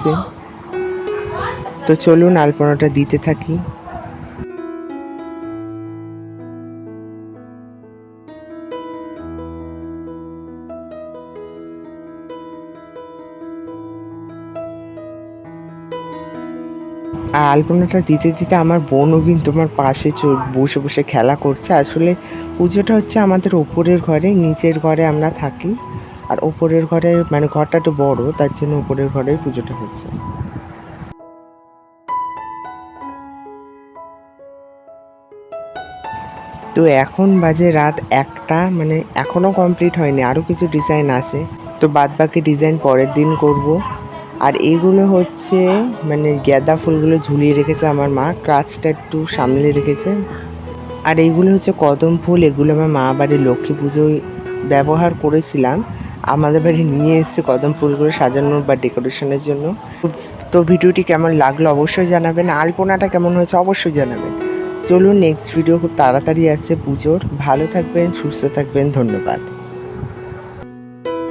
পাচ্ছেন তো চলুন আলপনাটা দিতে থাকি। আর আলপনাটা দিতে দিতে আমার বোনও কিন্তু আমার পাশে বসে বসে খেলা করছে। আসলে পুজোটা হচ্ছে আমাদের ওপরের ঘরে, নিচের ঘরে আমরা থাকি। আর ওপরের ঘরে মানে ঘরটা একটু বড়, তার জন্য ওপরের ঘরেই পুজোটা হচ্ছে। তো এখন বাজে রাত একটা মানে এখনও কমপ্লিট হয়নি আরও কিছু ডিজাইন আছে। তো বাদ বাকি ডিজাইন পরের দিন করব। আর এইগুলো হচ্ছে মানে গাঁদা ফুলগুলো ঝুলিয়ে রেখেছে আমার মা, কাজটা একটু সামলে রেখেছে। আর এইগুলো হচ্ছে কদম ফুল, এগুলো আমার মা বাড়ির লক্ষ্মী পুজোয় ব্যবহার করেছিলাম। আমাদের বাড়ি নিয়ে এসেছে কদম ফুলগুলো সাজানোর বা ডেকোরেশনের জন্য। তো ভিডিওটি কেমন লাগল অবশ্যই জানাবেন। আলপনাটা কেমন হয়েছে অবশ্যই জানাবেন। চলুন নেক্সট ভিডিও খুব তাড়াতাড়ি আসছে পুজোর। ভালো থাকবেন, সুস্থ থাকবেন, ধন্যবাদ।